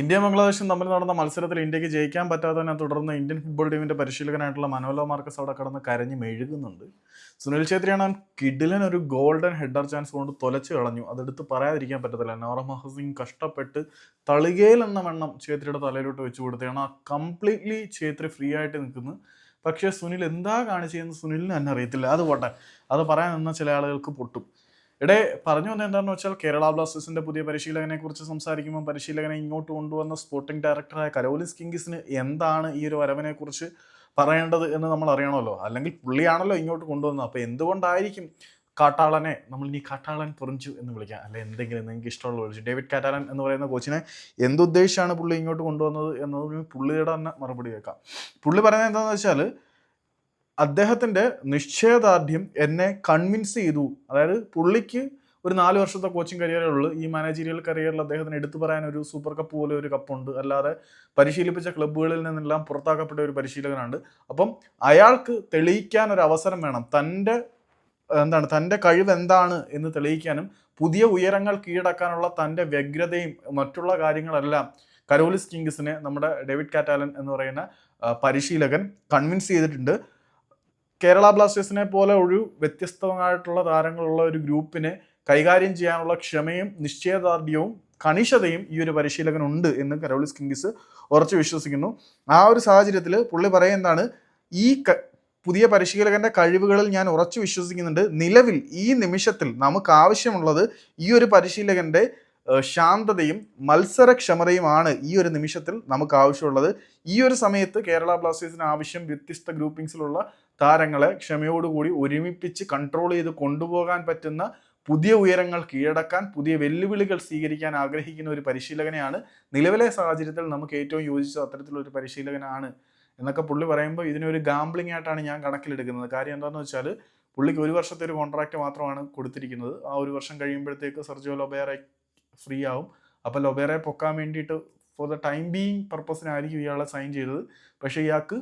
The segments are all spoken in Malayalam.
ഇന്ത്യ ബംഗ്ലാദേശും തമ്മിൽ നടന്ന മത്സരത്തിൽ ഇന്ത്യയ്ക്ക് ജയിക്കാൻ പറ്റാത്തതിനെ തുടർന്ന് ഇന്ത്യൻ ഫുട്ബോൾ ടീമിന്റെ പരിശീലകനായിട്ടുള്ള മനോലോ മാർക്കസ് അവിടെ കടന്ന് കരഞ്ഞ് മെഴുകുന്നുണ്ട്. സുനിൽ ഛേത്രിയാണ് കിഡിലൻ ഒരു ഗോൾഡൻ ഹെഡർ ചാൻസ് കൊണ്ട് തൊലച്ചു കളഞ്ഞു. അതെടുത്ത് പറയാതിരിക്കാൻ പറ്റത്തില്ല. നോറ മഹസിംഗ് കഷ്ടപ്പെട്ട് തളികയിൽ എന്ന വണ്ണം ഛേത്രിയുടെ തലയിലോട്ട് വെച്ചു കൊടുത്തതാണ്. ആ കംപ്ലീറ്റ്ലി ഛേത്രി ഫ്രീ ആയിട്ട് നിൽക്കുന്നു. പക്ഷേ സുനിൽ എന്താ കാണിച്ചതെന്ന് സുനിലിന് തന്നെ അറിയത്തില്ല. അത് പോട്ടെ. അത് പറയാൻ നിന്ന ചില ആളുകൾക്ക് പൊട്ടും. ഇടെ പറഞ്ഞു വന്നത് എന്താണെന്ന് വെച്ചാൽ കേരള ബ്ലാസ്റ്റേഴ്സിന്റെ പുതിയ പരിശീലകനെ കുറിച്ച് സംസാരിക്കുമ്പോൾ പരിശീലകനെ ഇങ്ങോട്ട് കൊണ്ടുവന്ന സ്പോർട്ടിംഗ് ഡയറക്ടറായ കരോലിസ് കിങ്കിസിന് എന്താണ് ഈ ഒരു വരവിനെ കുറിച്ച് പറയേണ്ടത് എന്ന് നമ്മൾ അറിയണമല്ലോ? അല്ലെങ്കിൽ പുള്ളിയാണല്ലോ ഇങ്ങോട്ട് കൊണ്ടുവന്നത്. അപ്പോൾ എന്തുകൊണ്ടായിരിക്കും കാട്ടാളനെ നമ്മൾ ഇനി കാട്ടാളൻ പൊറിഞ്ചു എന്ന് വിളിക്കാം? അല്ലെ എന്തെങ്കിലും നിങ്ങൾക്ക് ഇഷ്ടമുള്ള വിളിച്ചു ഡേവിഡ് കാറ്റാലൻ എന്ന് പറയുന്ന കോച്ചിനെ എന്തുദ്ദേശിച്ചാണ് പുള്ളി ഇങ്ങോട്ട് കൊണ്ടുവന്നത് എന്നതിന് പുള്ളിയുടെ തന്നെ മറുപടി കേൾക്കാം. പുള്ളി പറയുന്നത് എന്താണെന്ന് വെച്ചാൽ അദ്ദേഹത്തിന്റെ നിശ്ചയദാർഢ്യം എന്നെ കൺവിൻസ് ചെയ്തു. അതായത് പുള്ളിക്ക് ഒരു നാല് വർഷത്തെ കോച്ചിങ് കരിയറേ ഉള്ളൂ. ഈ മാനേജീരിയൽ കരിയറിൽ അദ്ദേഹത്തിന് എടുത്തു പറയാൻ ഒരു സൂപ്പർ കപ്പ് പോലെ ഒരു കപ്പുണ്ട് അല്ലാതെ പരിശീലിപ്പിച്ച ക്ലബ്ബുകളിൽ നിന്നെല്ലാം പുറത്താക്കപ്പെട്ട ഒരു പരിശീലകനാണ്. അപ്പം അയാൾക്ക് തെളിയിക്കാൻ ഒരു അവസരം വേണം. തന്റെ എന്താണ് തന്റെ കഴിവ് എന്താണ് എന്ന് തെളിയിക്കാനും പുതിയ ഉയരങ്ങൾ കീഴടക്കാനുള്ള തന്റെ വ്യഗ്രതയും മറ്റുള്ള കാര്യങ്ങളെല്ലാം കരോലിസ് കിങ്സിനെ നമ്മുടെ ഡേവിഡ് കാറ്റാലൻ എന്ന് പറയുന്ന പരിശീലകൻ കൺവിൻസ് ചെയ്തിട്ടുണ്ട്. കേരള ബ്ലാസ്റ്റേഴ്സിനെ പോലെ ഒരു വ്യത്യസ്തമായിട്ടുള്ള താരങ്ങളുള്ള ഒരു ഗ്രൂപ്പിനെ കൈകാര്യം ചെയ്യാനുള്ള ക്ഷമയും നിശ്ചയദാർഢ്യവും കണിശതയും ഈ ഒരു പരിശീലകനുണ്ട് എന്ന് കരോളിസ് കിങ്സ് ഉറച്ചു വിശ്വസിക്കുന്നു. ആ ഒരു സാഹചര്യത്തിൽ പുള്ളി പറയുന്നതാണ് ഈ പുതിയ പരിശീലകന്റെ കഴിവുകളിൽ ഞാൻ ഉറച്ചു വിശ്വസിക്കുന്നുണ്ട്. നിലവിൽ ഈ നിമിഷത്തിൽ നമുക്ക് ആവശ്യമുള്ളത് ഈ ഒരു പരിശീലകന്റെ ശാന്തതയും മത്സരക്ഷമതയുമാണ് ഈ ഒരു നിമിഷത്തിൽ നമുക്ക് ആവശ്യമുള്ളത്. ഈ ഒരു സമയത്ത് കേരള ബ്ലാസ്റ്റേഴ്സിന് ആവശ്യം വ്യത്യസ്ത ഗ്രൂപ്പിംഗ്സിലുള്ള താരങ്ങളെ ക്ഷമയോടുകൂടി ഒരുമിപ്പിച്ച് കൺട്രോൾ ചെയ്ത് കൊണ്ടുപോകാൻ പറ്റുന്ന പുതിയ ഉയരങ്ങൾ കീഴടക്കാൻ പുതിയ വെല്ലുവിളികൾ സ്വീകരിക്കാൻ ആഗ്രഹിക്കുന്ന ഒരു പരിശീലകനെയാണ് നിലവിലെ സാഹചര്യത്തിൽ നമുക്ക് ഏറ്റവും യോജിച്ച അത്തരത്തിലൊരു പരിശീലകനാണ് എന്നൊക്കെ പുള്ളി പറയുമ്പോൾ ഇതിനൊരു ഗാംബ്ലിംഗ് ആയിട്ടാണ് ഞാൻ കണക്കിലെടുക്കുന്നത്. കാര്യം എന്താണെന്ന് വെച്ചാൽ പുള്ളിക്ക് ഒരു വർഷത്തെ ഒരു കോൺട്രാക്റ്റ് മാത്രമാണ് കൊടുത്തിരിക്കുന്നത്. ആ ഒരു വർഷം കഴിയുമ്പോഴത്തേക്ക് സെർജിയോ ലൊബേറെ ഫ്രീ ആവും അപ്പോൾ ലൊബേറെ പൊക്കാൻ വേണ്ടിയിട്ട് ഫോർ ദ ടൈം ബീയിങ് പർപ്പസിനായിരിക്കും ഇയാളെ സൈൻ ചെയ്തത്. പക്ഷേ ഇയാൾക്ക്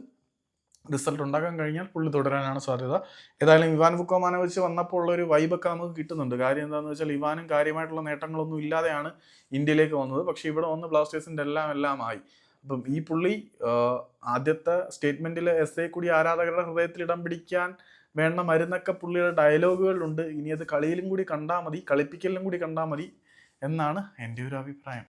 റിസൾട്ട് ഉണ്ടാക്കാൻ കഴിഞ്ഞാൽ പുള്ളി തുടരാനാണ് സാധ്യത. ഏതായാലും ഇവാൻ ഫുക്കോമാനെ വെച്ച് വന്നപ്പോൾ ഉള്ള ഒരു വൈബൊക്കെ നമുക്ക് കിട്ടുന്നുണ്ട്. കാര്യം എന്താണെന്ന് വെച്ചാൽ ഇവാനും കാര്യമായിട്ടുള്ള നേട്ടങ്ങളൊന്നും ഇല്ലാതെയാണ് ഇന്ത്യയിലേക്ക് വന്നത്. പക്ഷേ ഇവിടെ വന്ന് ബ്ലാസ്റ്റേഴ്സിന്റെ എല്ലാം എല്ലാം ആയി. അപ്പം ഈ പുള്ളി ആദ്യത്തെ സ്റ്റേറ്റ്മെന്റിൽ എസ് എ കൂടി ആരാധകരുടെ ഹൃദയത്തിൽ ഇടം പിടിക്കാൻ വേണ്ട മരുന്നൊക്കെ പുള്ളിയുടെ ഡയലോഗുകളുണ്ട് ഇനി അത് കളിയിലും കൂടി കണ്ടാൽ മതി കളിപ്പിക്കലിലും കൂടി കണ്ടാൽ മതി. എന്നാണ് എന്റെ ഒരു അഭിപ്രായം.